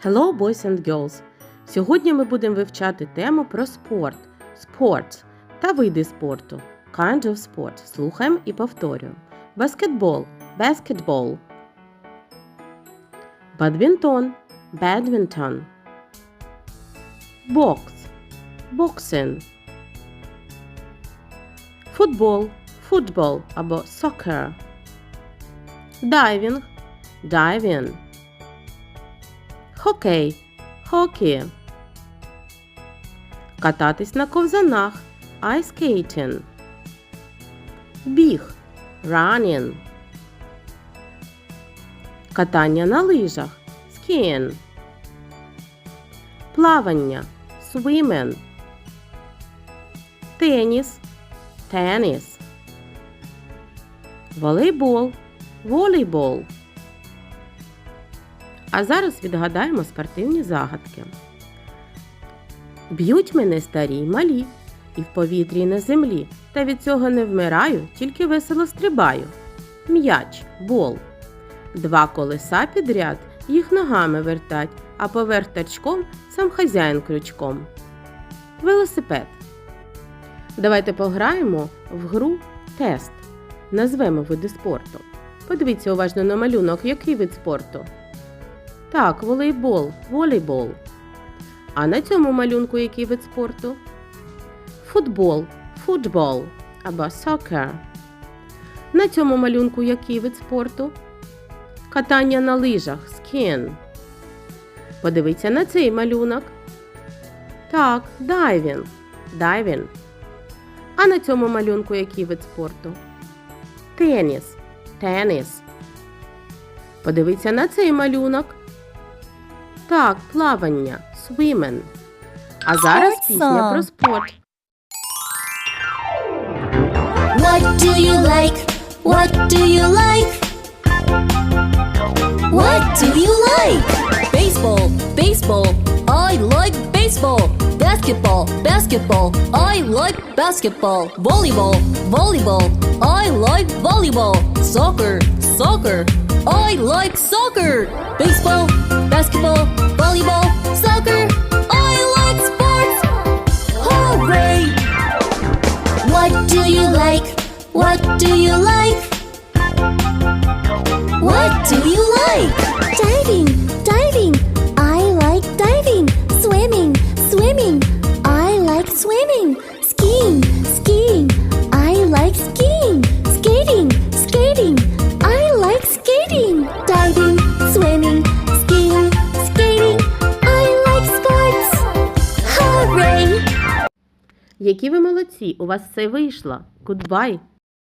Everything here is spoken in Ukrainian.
Hello, boys and girls! Сьогодні ми будемо вивчати тему про спорт, sports та види спорту. Kind of sport. Слухаємо і повторюємо. Баскетбол basketball. Бадмінтон badminton. Бокс boxing. Футбол football або soccer. Дайвінг diving. Хокей хокі. Кататись на ковзанах skating. Біг running. Катання на лижах skiing. Плавання swimming. Теніс tennis. Волейбол волейбол. А зараз відгадаємо спортивні загадки. Б'ють мене старі й малі, і в повітрі й на землі, та від цього не вмираю, тільки весело стрибаю. М'яч, бол. Два колеса підряд, їх ногами вертать, а поверх тачком сам хазяїн крючком. Велосипед. Давайте пограємо в гру тест. Назвемо види спорту. Подивіться уважно на малюнок, який вид спорту. Так, волейбол, волейбол. А на цьому малюнку який вид спорту? Футбол, футбол або soccer. На цьому малюнку який вид спорту? Катання на лижах, skiing. Подивіться на цей малюнок. Так, дайвінг, дайвінг. А на цьому малюнку який вид спорту? Теніс, теніс. Подивіться на цей малюнок. Так, плавання, swimming. А зараз пісня про спорт. What do you like? What do you like? What do you like? Baseball, baseball. I like baseball. Basketball, basketball. I like basketball. Volleyball, volleyball. I like volleyball. Soccer, soccer. I like soccer. Baseball, basketball, volleyball, soccer. I like sports. Hooray! What do you like? What do you like? What do you Які ви молодці! У вас все вийшло. Goodbye!